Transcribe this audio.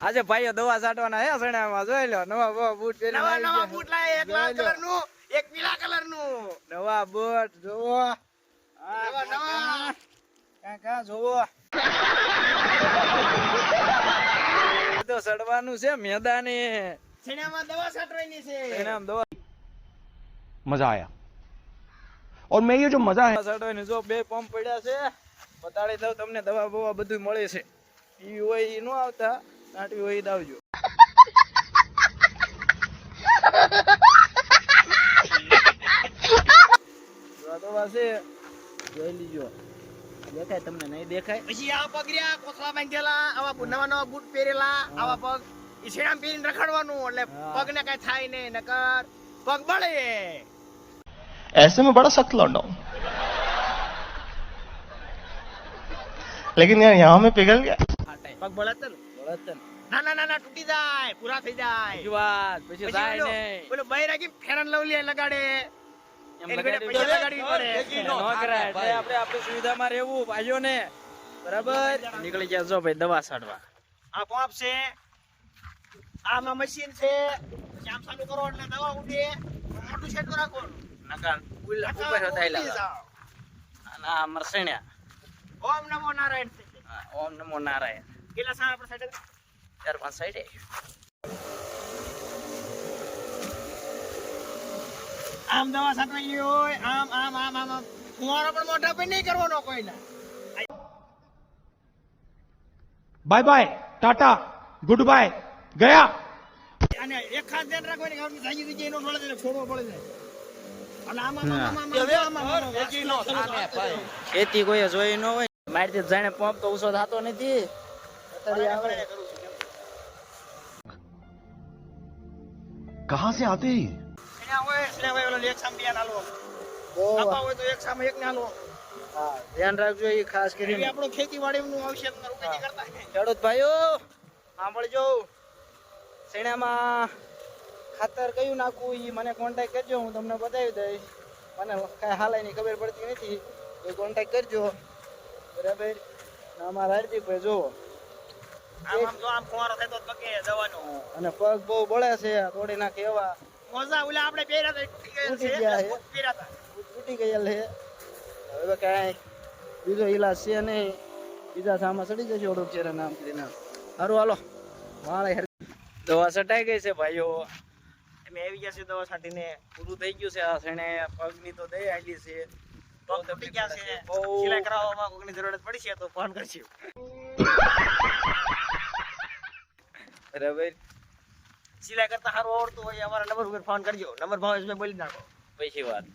આજે ભાઈઓ દવા છાંટવાના હે સણામાં જોઈ લો નવા બહુ બૂટ પહેરીને નવા આવી નવા ગયા. બૂટ લાય એક લાલ જોઈ લો. કલર નું એક પીળા કલર નું નવા બૂટ જોવો નવા નવા કાં કાં જોવો એ તો સડવાનું છે મેદાની છેણામાં દવા છાંટવાની છે એને આમ દવા मजा आया और मैं ये जो मजा है સડવાની જો બે પંપ પડ્યા છે બતાડી દઉં તમને દવા બવા બધું મળે છે ઈ હોય ઈ નો આવતા નાટી હોય ઈ જ આવજો જો આ દવા છે જોઈ લીજો દેખાય તમને નહીં દેખાય પછી આ પગર્યા કોથળા બાંધેલા આવા બુ- નવા નવા બૂટ પહેરેલા આવા પગ ઈ છેણામાં પહેરીને રખડવાનું એટલે હા. પગને કઈ થાય નહીં નકર પગ બળે ऐसे में बड़ा सख्त लौंडा हूं लेकिन यार यहाँ में पिघल गया પગ બળે તો ને. ના ના ના ના તૂટી જાય પૂરા થઈ જાય. બીજી વાત પછી પછી નહીં. ઓલો બૈરાગી ફેરન લવલી લગાડે. એમ એને લગાડી પૈસા દો. લગાડવી પડે ન કરાય એટલે આપણે આપણી સુવિધામાં રહેવું ભાઈઓ ને. બરાબર? નીકળી ગયા જો ભાઈ દવા છાંટવા આ પંપ છે. આમાં મશીન છે. આમ ચાલુ કરો એટલે દવા ઉડે. મોટું ઉપર. મરસણ્યા ઓમ નમો નારાયણ ઓમ નમો Narayan. Bye bye tata good bye ગયા અને એક રાખો એની ગામની સાજી દીધી એનો પડે અને આમાં ખેતી કોઈ જોઈ ન હોય મારી જાણે પંપ તો ઓછો થતો નથી कहाँ से आते हैं ધ્યાન રાખજો એ ખાસ કરીને આપણો ખેતીવાડીનું આવશે ખેડૂત ભાઈઓ સાંભળજો શેણામાં ખાતર કયું નાખવું એ મને કોન્ટેક કરજો હું તમને બતાવી દઈશ. મને કાંઈ હાલાની ખબર પડતી નથી એ કોન્ટેક કરજો. બરાબર? અમારા હાર્દિકભાઈ જુઓ. અને પગ બહુ બળે છે તોડી નાખે એવા. મોજા ઓલા આપણે પહેર્યા હતા તૂટી ગયા ગયા છે. તૂટી ગયેલ છે. હવે કાંઈ બીજો ઈલાજ છે નહીં. બીજા સામા ચડી જશે ઓળખ ચેરા નામ કરીને. સારું હાલો. હેર દવા સટાઈ ગઈ છે ભાઈઓ. અમે આવી ગયા છે દવા છાંટીને. પૂરું થઈ ગયું છે આ શેણે પગની તો દઈ આવી છે. પગ તૂટી ગયા છે. સિલાઈ કરાવવામાં કોઈની જરૂરત પડી છે તો ફોન કરજો. બરાબર સિલાઈ કરતા સારું આવડતું હોય અમારા નંબર ઉપર ફોન કરજો. નંબર ભાવ બોલી નાખો. પછી વાત.